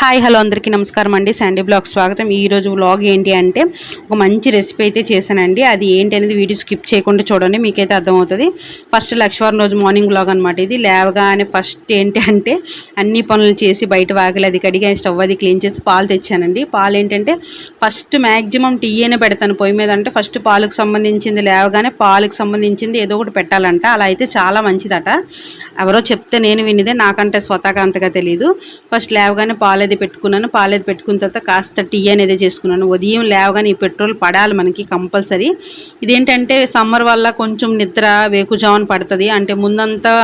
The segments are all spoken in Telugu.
హాయ్ హలో అందరికీ నమస్కారం అండి. శాండీ బ్లాగ్ స్వాగతం. ఈ రోజు వ్లాగ్ ఏంటి అంటే ఒక మంచి రెసిపీ అయితే చేశానండి. అది ఏంటి అనేది వీడియో స్కిప్ చేయకుండా చూడండి మీకైతే అర్థమవుతుంది. ఫస్ట్ లక్ష్మీవారం రోజు మార్నింగ్ వ్లాగ్ అనమాట ఇది. లేవగానే ఫస్ట్ ఏంటి అంటే అన్ని పనులు చేసి బయట వాకిలి అది కడిగి స్టవ్ అది క్లీన్ చేసి పాలు తెచ్చానండి. పాలు ఏంటంటే ఫస్ట్ మ్యాక్సిమం టీయేనే పెడతాను. పొయ్యి మీద అంటే ఫస్ట్ పాలకు సంబంధించింది లేవగానే పాలకు సంబంధించింది ఏదో ఒకటి పెట్టాలంట. అలా అయితే చాలా మంచిదట. ఎవరో చెప్తే నేను వినిదే నాకంటే స్వతహాగా అంతగా తెలియదు ఫస్ట్ లేవగానే పాలు అది పెట్టుకున్నాను పాలు అది పెట్టుకున్న తర్వాత కాస్త టీ అనేది చేసుకున్నాను. ఉదయం లేవగానే ఈ పెట్రోల్ పడాలి మనకి కంపల్సరీ. ఇదేంటంటే సమ్మర్ వల్ల కొంచెం నిద్ర వేకుజామున పడుతుంది. అంటే ముందంతా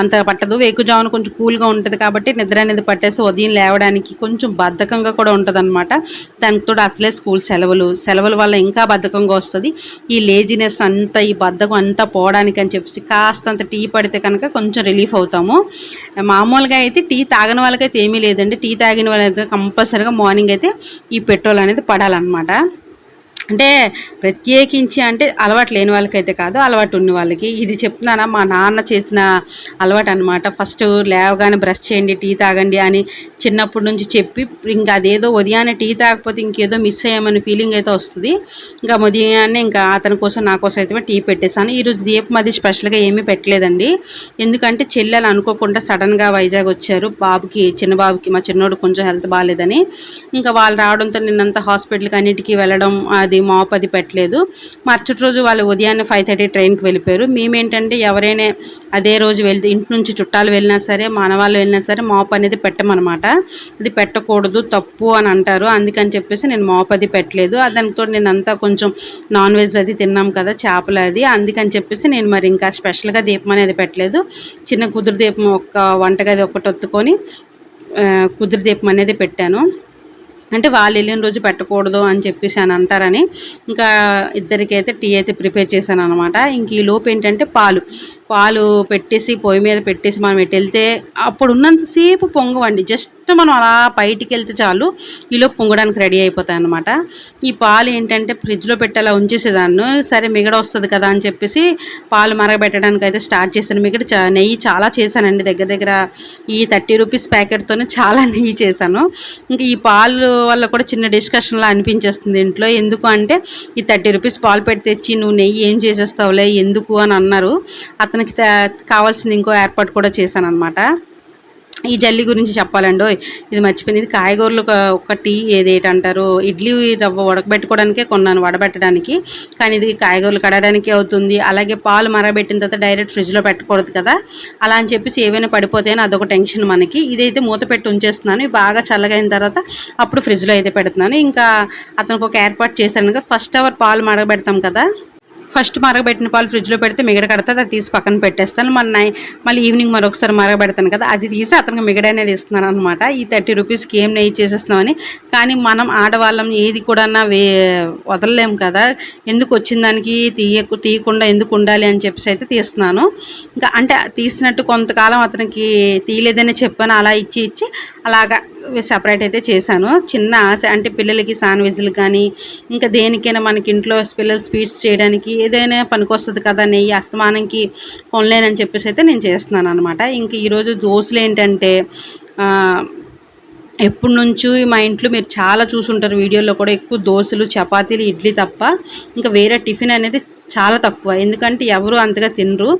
అంత పట్టదు. వేకుజామున కొంచెం కూల్గా ఉంటుంది కాబట్టి నిద్ర అనేది పట్టేసి ఉదయం లేవడానికి కొంచెం బద్ధకంగా కూడా ఉంటుంది అనమాట దానికి అసలే స్కూల్ సెలవులు. సెలవుల వల్ల ఇంకా బద్ధకంగా వస్తుంది. ఈ లేజినెస్ అంతా ఈ బద్ధకం అంతా పోవడానికి అని చెప్పేసి కాస్తంత టీ పడితే కనుక కొంచెం రిలీఫ్ అవుతాము. మామూలుగా అయితే టీ తాగని వాళ్ళకైతే ఏమీ లేదండి. టీ తాగిన వాళ్ళైతే కంపల్సరీగా మార్నింగ్ అయితే ఈ పెట్రోల్ అనేది పడాలన్నమాట. అంటే ప్రత్యేకించి అంటే అలవాటు లేని వాళ్ళకైతే కాదు అలవాటు ఉన్న వాళ్ళకి. ఇది చెప్తున్నానా మా నాన్న చేసిన అలవాటు అనమాట ఫస్ట్ లేవగానే బ్రష్ చేయండి టీ తాగండి అని చిన్నప్పటి నుంచి చెప్పి ఇంకా అదేదో ఉదయాన్నే టీ తాగకపోతే ఇంకేదో మిస్ అయ్యామని ఫీలింగ్ అయితే వస్తుంది. ఇంకా ఉదయాన్నే ఇంకా అతని కోసం నా కోసం అయితే టీ పెట్టేశాను. ఈరోజు దీపం అది స్పెషల్గా ఏమీ పెట్టలేదండి. ఎందుకంటే చెల్లెలు అనుకోకుండా సడన్గా వైజాగ్ వచ్చారు. బాబుకి చిన్న బాబుకి మా చిన్నోడు కొంచెం హెల్త్ బాగాలేదని ఇంకా వాళ్ళు రావడంతో నిన్నంతా హాస్పిటల్కి అన్నిటికీ వెళ్ళడం అది మాప్ అది పెట్టలేదు. మరుసటి రోజు వాళ్ళు ఉదయాన్నే ఫైవ్ థర్టీ ట్రైన్కి వెళ్ళిపోయారు. మేమేంటంటే ఎవరైనా అదే రోజు వెళ్తే ఇంటి నుంచి చుట్టాలు వెళ్ళినా సరే మనవాళ్ళు వెళ్ళినా సరే మాప్ అనేది పెట్టమన్నమాట అది పెట్టకూడదు తప్పు అని అంటారు. అందుకని చెప్పేసి నేను మాప్ అది పెట్టలేదు. దానితో నేను అంతా కొంచెం నాన్ వెజ్ అది తిన్నాం కదా చేపలు అది. అందుకని చెప్పేసి నేను మరి ఇంకా స్పెషల్గా దీపం అనేది పెట్టలేదు. చిన్న కుదురు దీపం ఒక వంటగది ఒకటి ఒత్తుకొని కుదురు దీపం అనేది పెట్టాను. అంటే వాళ్ళు వెళ్ళిన రోజు పెట్టకూడదు అని చెప్పేసి అని అంటారని ఇంకా ఇద్దరికైతే అయితే టీ అయితే ప్రిపేర్ చేశాను అనమాట ఇంక ఈ లోపు ఏంటంటే పాలు. పాలు పెట్టేసి పొయ్యి మీద పెట్టేసి మనం ఎటు వెళ్తే అప్పుడు ఉన్నంతసేపు పొంగవండి. జస్ట్ మనం అలా బయటికి వెళ్తే చాలు ఈలోపు పొంగడానికి రెడీ అయిపోతాయి అనమాట ఈ పాలు ఏంటంటే ఫ్రిడ్జ్లో పెట్టేలా ఉంచేసేదాన్ని. సరే మిగడ వస్తుంది కదా అని చెప్పేసి పాలు మరగబెట్టడానికి అయితే స్టార్ట్ చేశాను. మిగడ నెయ్యి చాలా చేశానండి. దగ్గర దగ్గర ఈ థర్టీ రూపీస్ ప్యాకెట్తోనే చాలా నెయ్యి చేశాను. ఇంకా ఈ పాలు వల్ల కూడా చిన్న డిస్కషన్లా అనిపించేస్తుంది ఇంట్లో. ఎందుకు అంటే ఈ థర్టీ రూపీస్ పాలు పెట్టి తెచ్చి నువ్వు నెయ్యి ఏం చేసేస్తావులే? ఎందుకు? అని అన్నారు. అతను మనకి కావాల్సింది ఇంకో ఏర్పాటు కూడా చేశాను అనమాట ఈ జల్లి గురించి చెప్పాలండి ఓయ్, ఇది మర్చిపోయింది. కాయగూరలు ఒక- ఏదేటంటారు ఇడ్లీ రవ్వ ఉడకబెట్టుకోవడానికే కొన్నాను వడబెట్టడానికి. కానీ ఇది కాయగూరలు కడడానికి అవుతుంది. అలాగే పాలు మరబెట్టిన తర్వాత డైరెక్ట్ ఫ్రిడ్జ్లో పెట్టకూడదు కదా. అలా అని చెప్పేసి ఏవైనా పడిపోతాయని అదొక టెన్షన్ మనకి. ఇదైతే మూత పెట్టి ఉంచేస్తున్నాను. బాగా చల్లగైన తర్వాత అప్పుడు ఫ్రిడ్జ్లో అయితే పెడుతున్నాను. ఇంకా అతనికి ఒక ఏర్పాటు చేశాను కదా. ఫస్ట్ అవర్ పాలు మరగబెడతాం కదా. ఫస్ట్ మరగబెట్టిన పాలు ఫ్రిడ్జ్లో పెడితే మిగడ కడుతుంది అది తీసి పక్కన పెట్టేస్తాను. మన నై మళ్ళీ ఈవినింగ్ మరొకసారి మరగబెడతాను కదా అది తీసి అతనికి మిగడ అనేది ఇస్తున్నాను అనమాట ఈ థర్టీ రూపీస్కి ఏం నెయ్యి చేసేస్తున్నామని. కానీ మనం ఆడవాళ్ళం ఏది కూడా వే వదలలేము కదా. ఎందుకు వచ్చిన దానికి తీయ తీయకుండా ఎందుకు ఉండాలి అని చెప్పేసి అయితే తీస్తున్నాను. ఇంకా అంటే తీసినట్టు కొంతకాలం అతనికి తీయలేదని చెప్పాను. అలా ఇచ్చి ఇచ్చి అలాగా సపరేట్ అయితే చేశాను. చిన్న ఆశ అంటే పిల్లలకి సాన్విజులు కానీ ఇంకా దేనికైనా మనకి ఇంట్లో పిల్లలు స్వీట్స్ చేయడానికి ఏదైనా పనికొస్తుంది కదా నెయ్యి అస్తమానంకి కొనలేనని చెప్పేసి అయితే నేను చేస్తున్నాను అనమాట ఇంక ఈరోజు దోశలు ఏంటంటే ఎప్పటి నుంచో మా ఇంట్లో మీరు చాలా చూసుంటారు వీడియోలో కూడా ఎక్కువ దోశలు చపాతీలు ఇడ్లీ తప్ప ఇంకా వేరే టిఫిన్ అనేది చాలా తక్కువ. ఎందుకంటే ఎవరు అంతగా తినరు.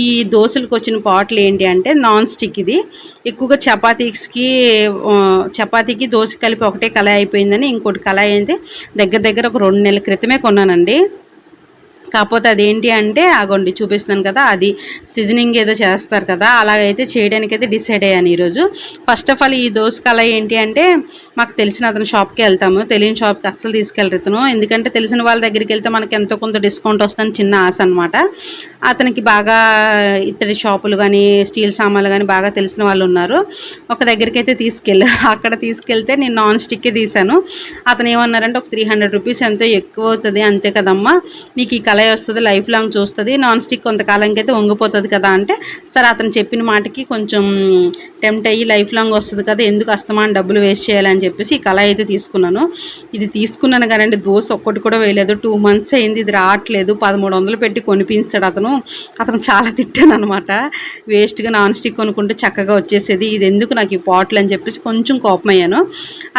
ఈ దోశలకు వచ్చిన పాటలు ఏంటి అంటే నాన్ స్టిక్ ఇది. ఎక్కువగా చపాతీస్కి చపాతీకి దోశ కలిపి ఒకటే కళాయి అయిపోయిందని ఇంకోటి కళాయి అయితే దగ్గర దగ్గర ఒక రెండు నెలల క్రితమే కొన్నానండి. కాకపోతే అదేంటి అంటే అగోండి చూపిస్తున్నాను కదా అది సీజనింగ్ ఏదో చేస్తారు కదా అలాగైతే చేయడానికైతే డిసైడ్ అయ్యాను ఈరోజు. ఫస్ట్ ఆఫ్ ఆల్ ఈ దోశ కళ ఏంటి అంటే మాకు తెలిసిన అతను షాప్కి వెళ్తాము తెలియని షాప్కి అస్సలు తీసుకెళ్తాను ఇతను. ఎందుకంటే తెలిసిన వాళ్ళ దగ్గరికి వెళ్తే మనకి ఎంతో కొంత డిస్కౌంట్ వస్తుందని చిన్న ఆశ అనమాట అతనికి బాగా ఇతడి షాపులు కానీ స్టీల్ సామాన్లు కానీ బాగా తెలిసిన వాళ్ళు ఉన్నారు. ఒక దగ్గరికి అయితే తీసుకెళ్ళారు అక్కడ తీసుకెళ్తే నేను నాన్ స్టిక్కే తీశాను. అతను ఏమన్నారంటే ఒక త్రీ హండ్రెడ్ రూపీస్ ఎంతో ఎక్కువ అవుతుంది అంతే కదమ్మా. నీకు ఈ కళాయి వస్తుంది లైఫ్ లాంగ్ చూస్తుంది. నాన్ స్టిక్ కొంతకాలంకి అయితే వంగిపోతుంది కదా అంటే సరే అతను చెప్పిన మాటకి కొంచెం టెంప్ట్ అయ్యి లైఫ్ లాంగ్ వస్తుంది కదా ఎందుకు అస్తమాన్ డబ్బులు వేస్ట్ చేయాలని చెప్పేసి ఈ కళ అయితే తీసుకున్నాను. ఇది తీసుకున్నాను కానీ దోశ ఒక్కటి కూడా వేయలేదు. టూ మంత్స్ అయింది ఇది రావట్లేదు. పదమూడు వందలు పెట్టి కొనిపించాడు అతను. అతను చాలా తిట్టాను అనమాట వేస్ట్గా నాన్ స్టిక్ కొనుక్కుంటే చక్కగా వచ్చేసేది. ఇది ఎందుకు నాకు ఈ పాటలు అని చెప్పేసి కొంచెం కోపం అయ్యాను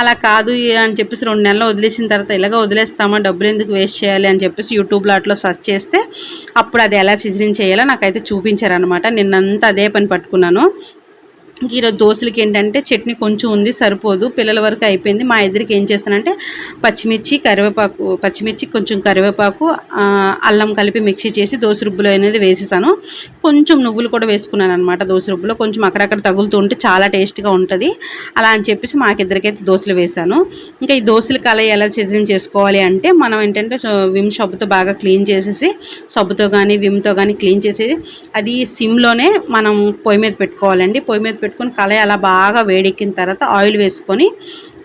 అలా కాదు అని చెప్పేసి రెండు నెలలు వదిలేసిన తర్వాత ఇలాగ వదిలేస్తామా? డబ్బులు ఎందుకు వేస్ట్ చేయాలి అని చెప్పేసి యూట్యూబ్లో అట్లా సెర్చ్ చేస్తే అప్పుడు అది ఎలా సిజరింగ్ చేయాలో నాకైతే చూపించారనమాట నిన్నంతా అదే పని పట్టుకున్నాను. ఈరోజు దోశలకి ఏంటంటే చట్నీ కొంచెం ఉంది సరిపోదు. పిల్లల వరకు అయిపోయింది. మా ఇద్దరికి ఏం చేస్తానంటే పచ్చిమిర్చి కరివేపాకు పచ్చిమిర్చి కొంచెం కరివేపాకు అల్లం కలిపి మిక్సీ చేసి దోశ రుబ్బులు అనేది వేసేసాను. కొంచెం నువ్వులు కూడా వేసుకున్నాను అనమాట దోశ రుబ్బులో. కొంచెం అక్కడక్కడ తగులుతూ ఉంటే చాలా టేస్ట్గా ఉంటుంది. అలా అని చెప్పేసి మాకిద్దరికైతే దోశలు వేసాను. ఇంకా ఈ దోశల కలయి ఎలా సిజన్ చేసుకోవాలి అంటే మనం ఏంటంటే విమ్ సబ్బుతో బాగా క్లీన్ చేసేసి సబ్బుతో కానీ విమ్తో కానీ క్లీన్ చేసేసి అది సిమ్లోనే మనం పొయ్యి మీద పెట్టుకోవాలండి. పొయ్యి మీద పెట్టుకొని కళాయి అలా బాగా వేడెక్కిన తర్వాత ఆయిల్ వేసుకొని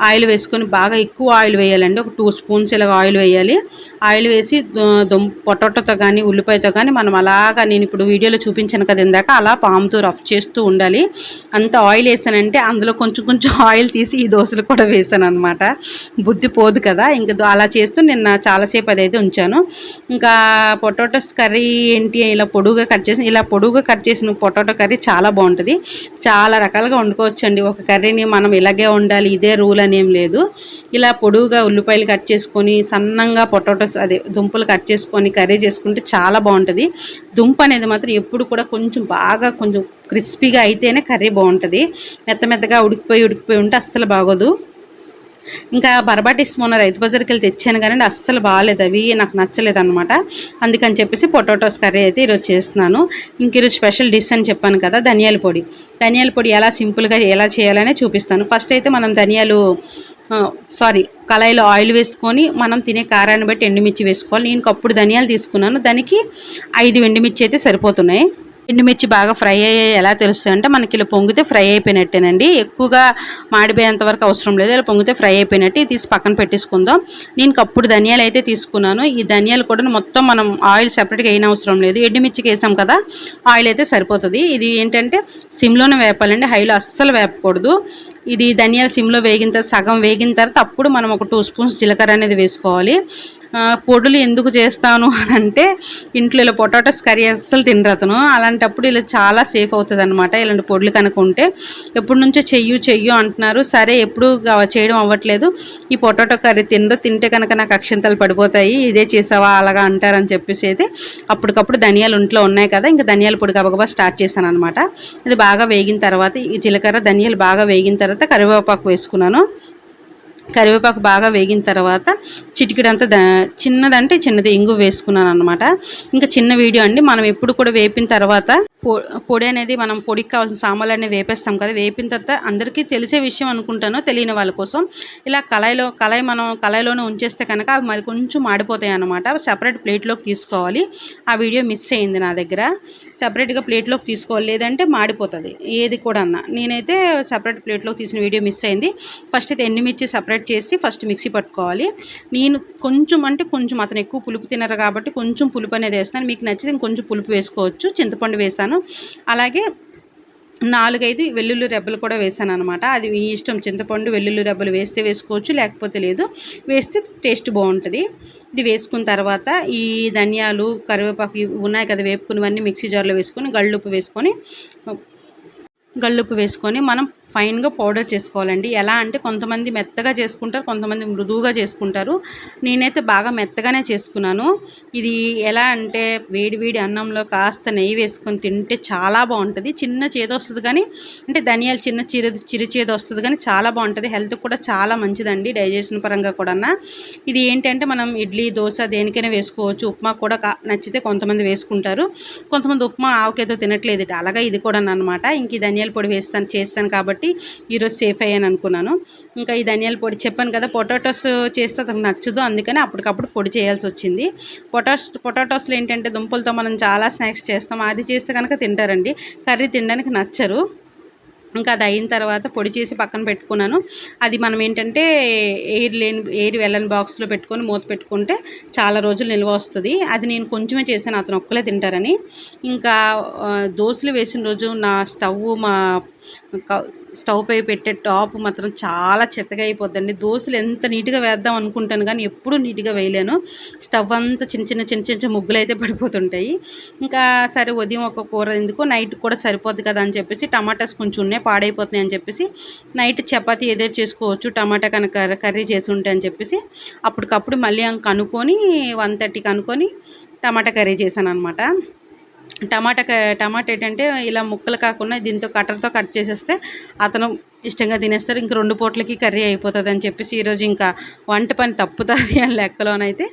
ఆయిల్ వేసుకొని బాగా ఎక్కువ ఆయిల్ వేయాలండి. ఒక టూ స్పూన్స్ ఇలా ఆయిల్ వేయాలి. ఆయిల్ వేసి దు- దుమ్ పొటాటోతో కానీ ఉల్లిపాయతో కానీ మనం అలాగా నేను ఇప్పుడు వీడియోలో చూపించాను కదా ఇందాక అలా పాముతో రఫ్ చేస్తూ ఉండాలి. అంత ఆయిల్ వేసానంటే అందులో కొంచెం కొంచెం ఆయిల్ తీసి ఈ దోశలు కూడా వేసాను అనమాట బుద్ధి పోదు కదా. ఇంకా అలా చేస్తూ నిన్న చాలాసేపు అదైతే ఉంచాను. ఇంకా పొటాటోస్ కర్రీ ఏంటి ఇలా పొడుగుగా కట్ చేసి ఇలా పొడుగుగా కట్ చేసిన పొటాటో కర్రీ చాలా బాగుంటుంది. చాలా రకాలుగా వండుకోవచ్చండి. ఒక కర్రీని మనం ఇలాగే ఉండాలి ఇదే రూల్ అని ఏం లేదు. ఇలా పొడుగుగా ఉల్లిపాయలు కట్ చేసుకొని సన్నంగా పొటాటోస్ అదే దుంపలు కట్ చేసుకొని కర్రీ చేసుకుంటే చాలా బాగుంటుంది. దుంప అనేది మాత్రం ఎప్పుడు కూడా కొంచెం బాగా కొంచెం క్రిస్పీగా అయితేనే కర్రీ బాగుంటుంది. మెత్త మెత్తగా ఉడికిపోయి ఉడికిపోయి ఉంటే అస్సలు బాగోదు. ఇంకా బర్బాటిస్ మొన్న రైతు బజార్కి వెళ్ళి తెచ్చాను కానీ అస్సలు బాగాలేదు అవి నాకు నచ్చలేదు అనమాట అందుకని చెప్పేసి పొటాటోస్ కర్రీ అయితే ఈరోజు చేస్తున్నాను. ఇంక ఈరోజు స్పెషల్ డిష్ అని చెప్పాను కదా ధనియాల పొడి. ధనియాల పొడి ఎలా సింపుల్గా ఎలా చేయాలనే చూపిస్తాను. ఫస్ట్ అయితే మనం ధనియాలు సారీ కళాయిలో ఆయిల్ వేసుకొని మనం తినే కారాన్ని బట్టి ఎండుమిర్చి వేసుకోవాలి. నేను అప్పుడు ధనియాలు తీసుకున్నాను. దానికి ఐదు ఎండుమిర్చి అయితే సరిపోతున్నాయి. ఎండుమిర్చి బాగా ఫ్రై అయ్యే ఎలా తెలుస్తాయి అంటే మనకి ఇలా పొంగితే ఫ్రై అయిపోయినట్టేనండి. ఎక్కువగా మాడిపోయేంత వరకు అవసరం లేదు. ఇలా పొంగితే ఫ్రై అయిపోయినట్టు తీసి పక్కన పెట్టేసుకుందాం. నేను కప్పుడు ధనియాలు అయితే తీసుకున్నాను. ఈ ధనియాలు కూడా మొత్తం మనం ఆయిల్ సెపరేట్గా అయిన అవసరం లేదు. ఎండుమిర్చికి వేసాం కదా ఆయిల్ అయితే సరిపోతుంది. ఇది ఏంటంటే సిమ్లోనే వేపాలండి. హైలో అస్సలు వేపకూడదు. ఇది ధనియాలు సిమ్లో వేగిన తర్వాత సగం వేగిన తర్వాత అప్పుడు మనం ఒక టూ స్పూన్స్ జీలకర్ర అనేది వేసుకోవాలి. పొడులు ఎందుకు చేస్తాను అని అంటే ఇంట్లో ఇలా పొటాటోస్ కర్రీ అస్సలు తినరు అతను. అలాంటప్పుడు ఇలా చాలా సేఫ్ అవుతుంది అనమాట ఇలాంటి పొడులు కనుక ఉంటే ఎప్పటి నుంచో చెయ్యు చెయ్యు అంటున్నారు. సరే ఎప్పుడు చేయడం అవ్వట్లేదు. ఈ పొటాటో కర్రీ తినరు. తింటే కనుక నాకు అక్షంతలు పడిపోతాయి. ఇదే చేసావా? అలాగా అంటారని చెప్పేసి అయితే అప్పటికప్పుడు ధనియాలు ఇంట్లో ఉన్నాయి కదా ఇంకా ధనియాల పొడి గబగబా స్టార్ట్ చేశాను అనమాట ఇది బాగా వేగిన తర్వాత ఈ జీలకర్ర ధనియాలు బాగా వేగిన తర్వాత కరివేపాకు వేసుకున్నాను. కరివేపాకు బాగా వేగిన తర్వాత చిటికెడంతా ద చిన్నదంటే చిన్నది ఇంగు వేసుకున్నాను అనమాట ఇంకా చిన్న వీడియో అండి మనం ఎప్పుడు కూడా వేపిన తర్వాత పొ- పొడి అనేది మనం పొడికి కావాల్సిన సామాన్లు అనేవి వేపేస్తాం కదా వేపిన తర్వాత అందరికీ తెలిసే విషయం అనుకుంటాను తెలియని వాళ్ళ కోసం ఇలా కళాయిలో కళాయి మనం కళాయిలోనే ఉంచేస్తే కనుక అవి మరి కొంచెం మాడిపోతాయి అనమాట సపరేట్ ప్లేట్లోకి తీసుకోవాలి. ఆ వీడియో మిస్ అయింది నా దగ్గర. సపరేట్గా ప్లేట్లోకి తీసుకోవాలి లేదంటే మాడిపోతుంది ఏది కూడా అన్న నేనైతే సపరేట్ ప్లేట్లోకి తీసిన వీడియో మిస్ అయింది. ఫస్ట్ అయితే ఎండుమిర్చి సపరేట్ చేసి ఫస్ట్ మిక్సీ పట్టుకోవాలి. నేను కొంచెం అంటే కొంచెం అతను ఎక్కువ పులుపు తినరు కాబట్టి కొంచెం పులుపు అనేది వేస్తున్నాను. మీకు నచ్చితే ఇంకొంచెం పులుపు వేసుకోవచ్చు. చింతపండు వేసాను. అలాగే నాలుగైదు వెల్లుల్లి రెబ్బలు కూడా వేసాను అనమాట అది మీ ఇష్టం. చింతపండు వెల్లుల్లి రెబ్బలు వేస్తే వేసుకోవచ్చు. లేకపోతే లేదు. వేస్తే టేస్ట్ బాగుంటుంది. ఇది వేసుకున్న తర్వాత ఈ ధనియాలు కరివేపాకు ఇవి ఉన్నాయి కదా వేపుకున్నవన్నీ మిక్సీ జార్లో వేసుకొని గళ్ళుప్పు వేసుకొని గళ్ళుప్పు వేసుకొని మనం ఫైన్గా పౌడర్ చేసుకోవాలండి. ఎలా అంటే కొంతమంది మెత్తగా చేసుకుంటారు కొంతమంది మృదువుగా చేసుకుంటారు. నేనైతే బాగా మెత్తగానే చేసుకున్నాను. ఇది ఎలా అంటే వేడి వేడి అన్నంలో కాస్త నెయ్యి వేసుకొని తింటే చాలా బాగుంటుంది. చిన్న చేదు వస్తుంది కానీ అంటే ధనియాలు చిన్న చిరు చిరు చేదు వస్తుంది కానీ చాలా బాగుంటుంది. హెల్త్ కూడా చాలా మంచిదండి డైజెషన్ పరంగా కూడా ఇది ఏంటంటే మనం ఇడ్లీ దోశ దేనికైనా వేసుకోవచ్చు. ఉప్మా కూడా కా- నచ్చితే కొంతమంది వేసుకుంటారు. కొంతమంది ఉప్మా ఆవకేదో తినట్లేదు. అలాగే ఇది కూడా అనమాట ఇంక ఈ ధనియాల పొడి వేస్తాను చేస్తాను కాబట్టి ఈరోజు సేఫ్ అయ్యాను అనుకున్నాను. ఇంకా ఈ ధనియాల పొడి చెప్పాను కదా పొటాటోస్ చేస్తే అతనికి నచ్చదు అందుకని అప్పటికప్పుడు పొడి చేయాల్సి వచ్చింది. పొటాస్ పొటాటోస్లు ఏంటంటే దుంపలతో మనం చాలా స్నాక్స్ చేస్తాం అది చేస్తే కనుక తింటారండి. కర్రీ తినడానికి నచ్చరు. ఇంకా అది అయిన తర్వాత పొడి చేసి పక్కన పెట్టుకున్నాను. అది మనం ఏంటంటే ఎయిర్ లేని ఎయిర్ వెళ్ళని బాక్స్లో పెట్టుకొని మూత పెట్టుకుంటే చాలా రోజులు నిల్వ వస్తుంది. అది నేను కొంచెమే చేశాను అతను ఒక్కలే తింటారని. ఇంకా దోశలు వేసిన రోజు నా స్టవ్ మా స్టవ్ పై పెట్టే టాప్ మాత్రం చాలా చెత్తగా అయిపోద్దండి. దోశలు ఎంత నీట్గా వేద్దాం అనుకుంటాను కానీ ఎప్పుడూ నీట్గా వేయలేను. స్టవ్ అంతా చిన్న చిన్న చిన్న చిన్న ముగ్గులు అయితే పడిపోతుంటాయి. ఇంకా సరే ఉదయం ఒక కూర ఎందుకు నైట్ కూడా సరిపోద్ది కదా అని చెప్పేసి టమాటాస్ కొంచెం ఉన్నాయి పాడైపోతున్నాయి అని చెప్పేసి నైట్ చపాతీ ఏదో చేసుకోవచ్చు టమాటా కనుక కర్రీ చేసి ఉంటే అని చెప్పేసి అప్పటికప్పుడు మళ్ళీ కనుక్కొని వన్ థర్టీకి అనుకొని టమాటా కర్రీ చేశాను అనమాట టమాటా క- టమాటా ఏంటంటే ఇలా ముక్కలు కాకుండా దీంతో కట్టర్తో కట్ చేసేస్తే అతను ఇష్టంగా తినేస్తారు. ఇంక రెండు పూట్లకి కర్రీ అయిపోతుంది అని చెప్పేసి ఈరోజు ఇంకా వంట పని తప్పుతుంది అని లెక్కలోనైతే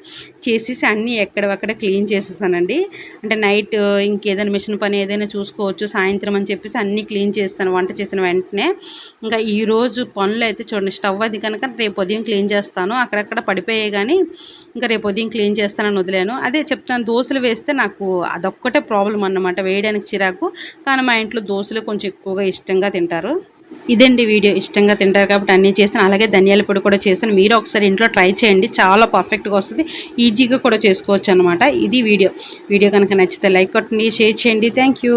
చేసేసి అన్నీ ఎక్కడవక్కడ క్లీన్ చేసేసానండి. అంటే నైట్ ఇంకేదైనా మిషన్ పని ఏదైనా చూసుకోవచ్చు సాయంత్రం అని చెప్పేసి అన్నీ క్లీన్ చేస్తాను వంట చేసిన వెంటనే. ఇంకా ఈరోజు పనులు అయితే చూడండి స్టవ్ అది కనుక రేపు ఉదయం క్లీన్ చేస్తాను. అక్కడక్కడ పడిపోయాయి కానీ ఇంకా రేపు ఉదయం క్లీన్ చేస్తానని వదిలేను. అదే చెప్తాను దోశలు వేస్తే నాకు అదొక్కటే ప్రాబ్లం అన్నమాట వేయడానికి చిరాకు. కానీ మా ఇంట్లో దోశలు కొంచెం ఎక్కువగా ఇష్టంగా తింటారు. ఇదండి వీడియో. ఇష్టంగా తింటారు కాబట్టి అన్నీ చేశాను అలాగే ధనియాల పొడి కూడా చేశాను మీరు ఒకసారి ఇంట్లో ట్రై చేయండి. చాలా పర్ఫెక్ట్గా వస్తుంది. ఈజీగా కూడా చేసుకోవచ్చు అనమాట ఇది వీడియో. వీడియో కనుక నచ్చితే లైక్ కొట్టండి షేర్ చేయండి. Thank you